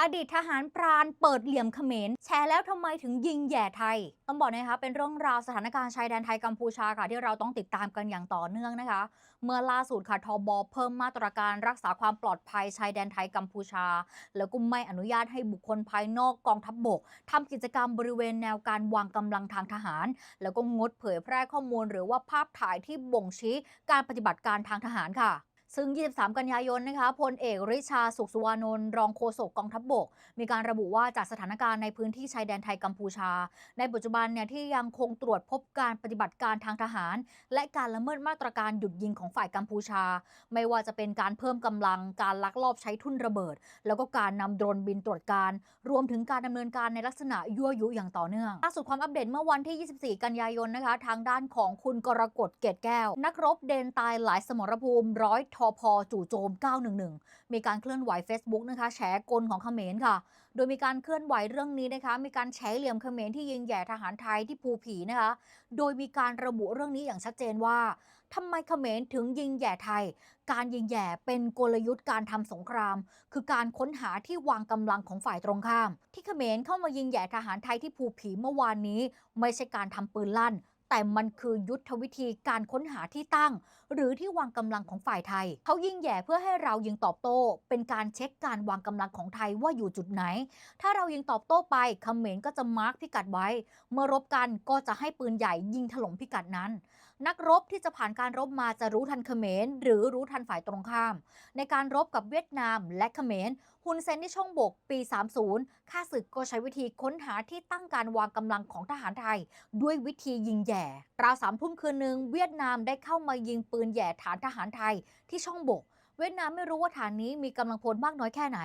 อดีตทหารพรานเปิดเหลี่ยมเขมรแชร์แล้วทำไมถึงยิงแย่ไทย ต้องบอกนะคะเป็นเรื่องราวสถานการณ์ชายแดนไทยกัมพูชาค่ะที่เราต้องติดตามกันอย่างต่อเนื่องนะคะ เมื่อล่าสุดค่ะทบเพิ่มมาตรการรักษาความปลอดภัยชายแดนไทยกัมพูชา แล้วก็ไม่อนุญาตให้บุคคลภายนอกกองทัพบบกทำกิจกรรมบริเวณแนวการวางกำลังทางทหาร แล้วก็งดเผยแพร่ข้อมูลหรือว่าภาพถ่ายที่บ่งชี้การปฏิบัติการทางทหารค่ะ ซึ่ง 23 กันยายนนะคะพลเอกริชาสุขสุวานนท์รองโฆษกกองทัพบบก มีการระบุว่าจากสถานการณ์ในพื้นที่ชายแดนไทยกัมพูชา ในปัจจุบันเนี่ยที่ยังคงตรวจพบการปฏิบัติการทางทหาร และการละเมิดมาตรการหยุดยิงของฝ่ายกัมพูชา ไม่ว่าจะเป็นการเพิ่มกำลังการลักลอบใช้ทุ่นระเบิด แล้วก็การนำโดรนบินตรวจการ รวมถึงการดำเนินการในลักษณะยั่วยุอย่างต่อเนื่องล่าสุดความอัปเดตเมื่อวันที่ 24 กันยายนนะคะ ทางด้านของคุณกรกฎเกตแก้ว นักรบเดนตายหลายสมรภูมิร้อยทพอจู่โจม 911 มีการเคลื่อนไหว Facebook นะคะแฉกลของเขมรค่ะ โดยมีการเคลื่อนไหวเรื่องนี้นะคะ มีการแฉเหลี่ยมเขมรที่ยิงแย่ทหารไทยที่ภูผีนะคะ โดยมีการระบุเรื่องนี้อย่างชัดเจนว่าทำไมเขมรถึงยิงแย่ไทย การยิงแย่เป็นกลยุทธ์การทำสงคราม คือการค้นหาที่วางกำลังของฝ่ายตรงข้าม ที่เขมรเข้ามายิงแย่ทหารไทยที่ภูผีเมื่อวานนี้ ไม่ใช่การทำปืนลั่น แต่มันคือยุทธวิธีการค้นหาที่ตั้ง หรือที่วางกำลังของฝ่ายไทย เขายิงแย่เพื่อให้เรายิงตอบโต้ เป็นการเช็คการวางกำลังของไทยว่าอยู่จุดไหน ถ้าเรายิงตอบโต้ไปเขมรก็จะมาร์กพิกัดไว้ เมื่อรบกันก็จะให้ปืนใหญ่ยิงถล่มพิกัดนั้น นักรบที่จะผ่านการรบมาจะรู้ทันเขมรหรือรู้ทันฝ่ายตรงข้าม ในการรบกับเวียดนามและเขมร ฮุนเซนที่ช่องบกปี 30ข้าศึกก็ใช้วิธีค้นหาที่ตั้งการวางกำลังของทหารไทย ด้วยวิธียิงแย่ราวสามทุ่มคืนหนึ่งเวียดนามได้เข้ามายิงปืนแย่ฐานทหารไทยที่ช่องบก เวียดนามไม่รู้ว่าฐานนี้มีกำลังพลมากน้อยแค่ไหน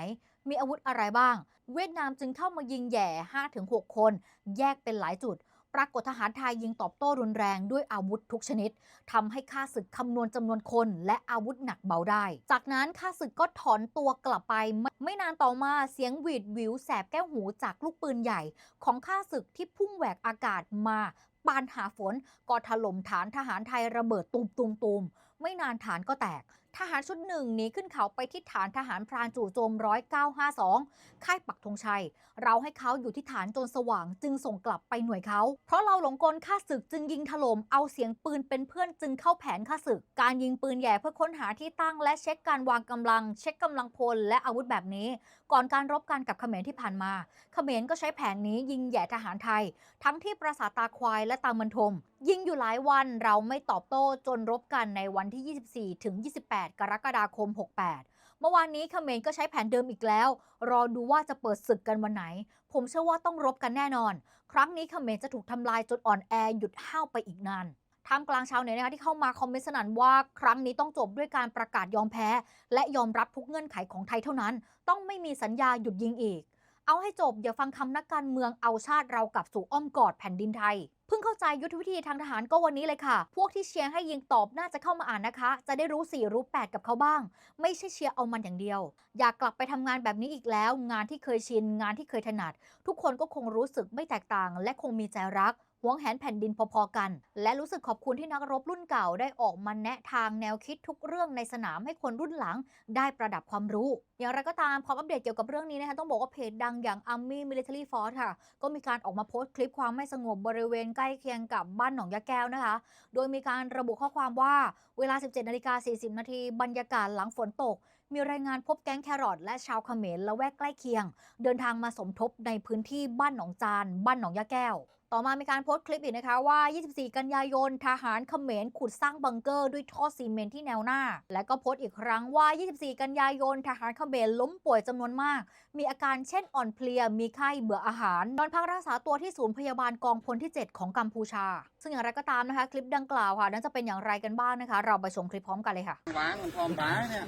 มีอาวุธอะไรบ้าง เวียดนามจึงเข้ามายิงแย่ 5-6 คน แยกเป็นหลายจุด ปรากฏทหารไทยยิงตอบโต้รุนแรงด้วยอาวุธทุกชนิดทำให้ข้าศึกคำนวณจำนวนคน และอาวุธหนักเบาได้ จากนั้นข้าศึกก็ถอนตัวกลับไปไม่ไม่นานต่อมาเสียงหวีดวิวแสบแก้วหูจากลูกปืนใหญ่ ของข้าศึกที่พุ่งแหวกอากาศมาปานหาฝนก็ถล่มฐานทหารไทยระเบิดตูมตูมตูมไม่นานฐานก็แตกทหารชุดหนึ่งหนีขึ้นเขาไปที่ฐานทหารพรานจู่โจมร้อยเก้าห้าสองค่ายปักธงชัย เราให้เขาอยู่ที่ฐานจนสว่างจึงส่งกลับไปหน่วยเขา เพราะเราหลงกลข้าศึกจึงยิงถล่มเอาเสียงปืนเป็นเพื่อนจึงเข้าแผนข้าศึก การยิงปืนแย่เพื่อค้นหาที่ตั้งและเช็คการวางกำลัง เช็คกำลังพลและอาวุธแบบนี้ ก่อนการรบกันกับเขมรที่ผ่านมา เขมรก็ใช้แผนนี้ยิงแย่ทหารไทย ทั้งที่ปราสาทตาควายและตามันทม ยิงอยู่หลายวันเราไม่ตอบโต้จนรบกันในวันที่ 24ถึง28กรกฎาคม 68 เมื่อวานนี้เขมรก็ใช้แผนเดิมอีกแล้ว รอดูว่าจะเปิดศึกกันวันไหน ผมเชื่อว่าต้องรบกันแน่นอน ครั้งนี้เขมรจะถูกทำลายจนอ่อนแอหยุดห้าวไปอีกนานท่ามกลางชาวเน็ตนะคะที่เข้ามาคอมเมนต์สนั่นว่าครั้งนี้ต้องจบด้วยการประกาศยอมแพ้ และยอมรับทุกเงื่อนไขของไทยเท่านั้น ต้องไม่มีสัญญาหยุดยิงอีก เอาให้จบอย่าฟังคำนักการเมืองเอาชาติเรากลับสู่อ้อมกอดแผ่นดินไทยเพิ่งเข้าใจยุทธวิธีทางทหารก็วันนี้เลยค่ะ พวกที่เชียร์ให้ยิงตอบน่าจะเข้ามาอ่านนะคะ จะได้รู้ 4 รู้ 8 กับเขาบ้าง ไม่ใช่เชียร์เอามันอย่างเดียว อยากกลับไปทำงานแบบนี้อีกแล้ว งานที่เคยชิน งานที่เคยถนัด ทุกคนก็คงรู้สึกไม่แตกต่าง และคงมีใจรัก หวงแหนแผ่นดินพอๆกัน และรู้สึกขอบคุณที่นักรบรุ่นเก่าได้ออกมาแนะทางแนวคิดทุกเรื่องในสนามให้คนรุ่นหลังได้ประดับความรู้ อย่างไรก็ตามความอัปเดตเกี่ยวกับเรื่องนี้นะคะต้องบอกว่าเพจดังอย่าง Army Military Force ค่ะ ก็มีการออกมาโพสต์คลิปความไม่สงบบริเวณใกล้เคียงกับบ้านหนองยะแก้วนะคะ โดยมีการระบุข้อความว่าเวลา 17นาฬิกา40นาทีบรรยากาศหลังฝนตก มีรายงานพบแก๊งแครอทและชาวเขมรละแวกใกล้เคียง เดินทางมาสมทบในพื้นที่บ้านหนองจาน บ้านหนองยะแก้ว ต่อมามีการโพสต์คลิปอีกนะคะว่า 24 กันยายน ทหารเขมรขุดสร้างบังเกอร์ด้วยท่อซีเมนต์ที่แนวหน้า และก็โพสต์อีกครั้งว่า 24 กันยายน ทหารเขมรล้มป่วยจำนวนมาก มีอาการเช่นอ่อนเพลีย มีไข้เบื่ออาหาร นอนพักรักษาตัวที่ศูนย์พยาบาลกองพลที่ 7 ของกัมพูชา ซึ่งอย่างไรก็ตามนะคะ คลิปดังกล่าวค่ะนั้นจะเป็นอย่างไรกันบ้างนะคะ เราไปชมคลิปพร้อมกันเลยค่ะหวานมันพร้อมปลาเนี่ย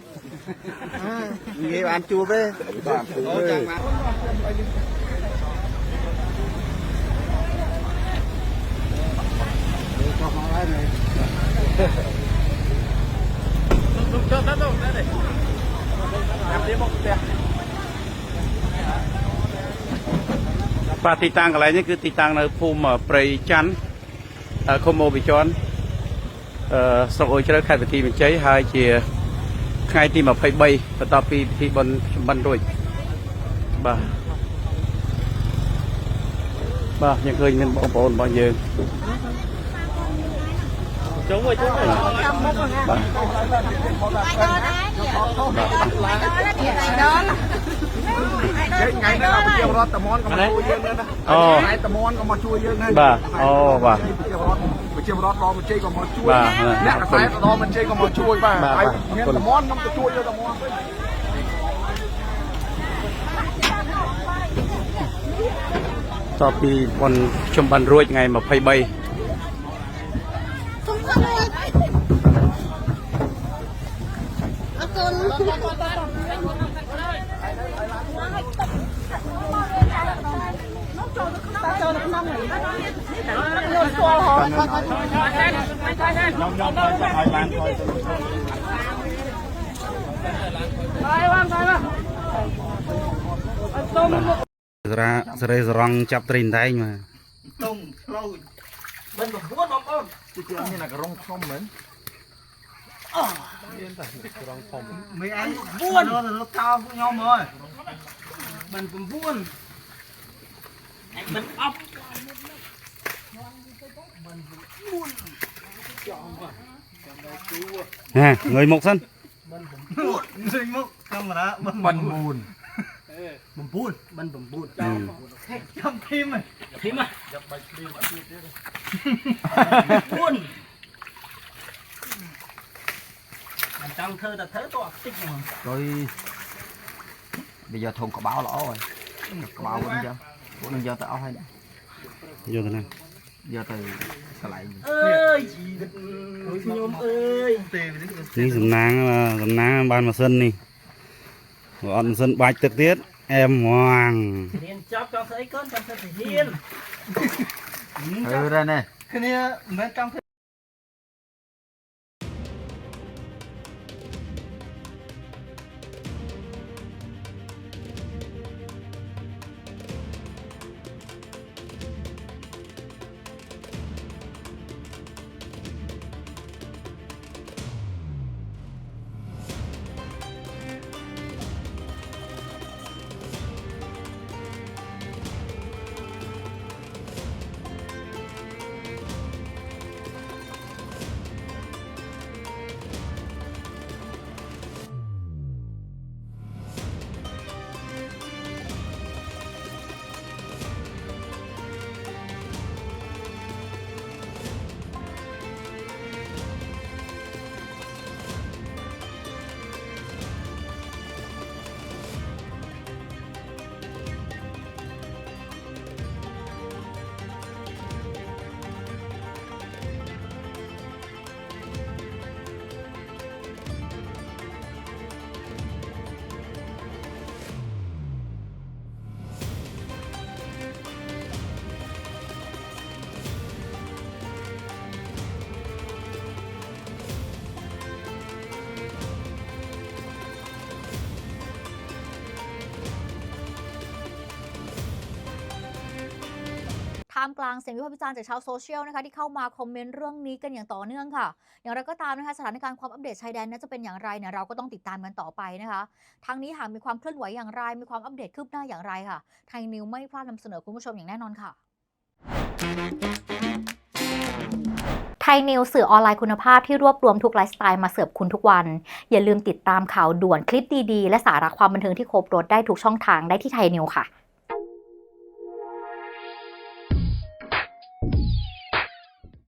Nghe bạn chua với Bạn โอ้จังมา Cho họ lấy này ลุกเติมแล้วลุกได้เล đúng chưa tắt rồi đây này làm đi một tiền បាទទីតាំងកន្លែងនេះគឺទីតាំងនៅភូមិព្រៃច័ន្ទឃុំអូវិជន់អឺស្រុកអ៊ុយជ្រៅខេត្តបន្ទាយមានជ័យហើយជាថ្ងៃទី23បន្ទាប់ពីពិធីបុណ្យចម្បិណ្ឌរួចបាទបាទយើងឃើញមានបងប្អូនរបស់យើង Chú ơi, chú ơi. បាទថ្ងៃនេះប្រជាពលរដ្ឋតំនក៏មកជួយយើងដែរណាអូថ្ងៃតំនក៏មកជួយយើងដែរបាទអូបាទប្រជាពលរដ្ឋប្រជាពលរដ្ឋដល់មកជ័យក៏មកជួយបាទអ្នកកសែតដល់មកជ័យក៏មកជួយបាទបាទហើយបាទមានអរគុណតំនខ្ញុំទៅជួយយកតំនវិញតពីបុណ្យខ្ញុំបានរួចថ្ងៃ23 នៅក្នុងហ្នឹងខ្ញុំស្គាល់ហើយខ្ញុំខ្ញុំទៅឲ្យបានទៅហើយបងហើយបងអត់ទុំសារសរេសរងចាប់ត្រីដែងមកទុំឆ្លូចមិន9បងប្អូនទីទីមានអាករងធំមែនអូមានតែក្រងធំមេអញ9រត់កោខ្ញុំអើយមិន9 anh bật ốc à, người mộc sân. Bần bùn. Bần bùn. Bần bùn bùn. Ừ. Chăm phim mày phim à? mày bùn trong thơ là thơ to tích rồi. Bây giờ thùng có báo lỗ rồi. Có báo vẫn chưa? ពួកនឹងយកទៅអស់ហើយដែរយកទៅណាយកទៅកន្លែងអើយជីវិតខ្ញុំអើយនេះសំណាងសំណាងបានម៉ាស៊ីននេះបើអត់ម៉ាស៊ីនបាច់ទឹកទៀតអែមហ្មងរៀនចប់ចង់ធ្វើអីកូនចង់ធ្វើទាហានអឺរ៉ែនេះគ្នាមិនមែនចង់ធ្វើ ท่ามกลางเสียงวิพากษ์วิจารณ์จากชาวโซเชียลนะคะที่เข้ามาคอมเมนต์เรื่องนี้กันอย่างต่อเนื่องค่ะ อย่างไรก็ตามนะคะสถานการณ์ความอัปเดตชายแดนนั้นจะเป็นอย่างไรเนี่ยเราก็ต้องติดตามกันต่อไปนะคะทั้งนี้หากมีความเคลื่อนไหวอย่างไรมีความอัปเดตคืบหน้าอย่างไรค่ะ ไทยนิวไม่พลาดนำเสนอคุณผู้ชมอย่างแน่นอนค่ะไทยนิวสื่อออนไลน์คุณภาพที่รวบรวมทุกไลฟ์สไตล์มาเสิร์ฟคุณทุกวัน อย่าลืมติดตามข่าวด่วนคลิปดีๆ และสาระความบันเทิงที่ครบรถได้ทุกช่องทางได้ที่ไทยนิวค่ะ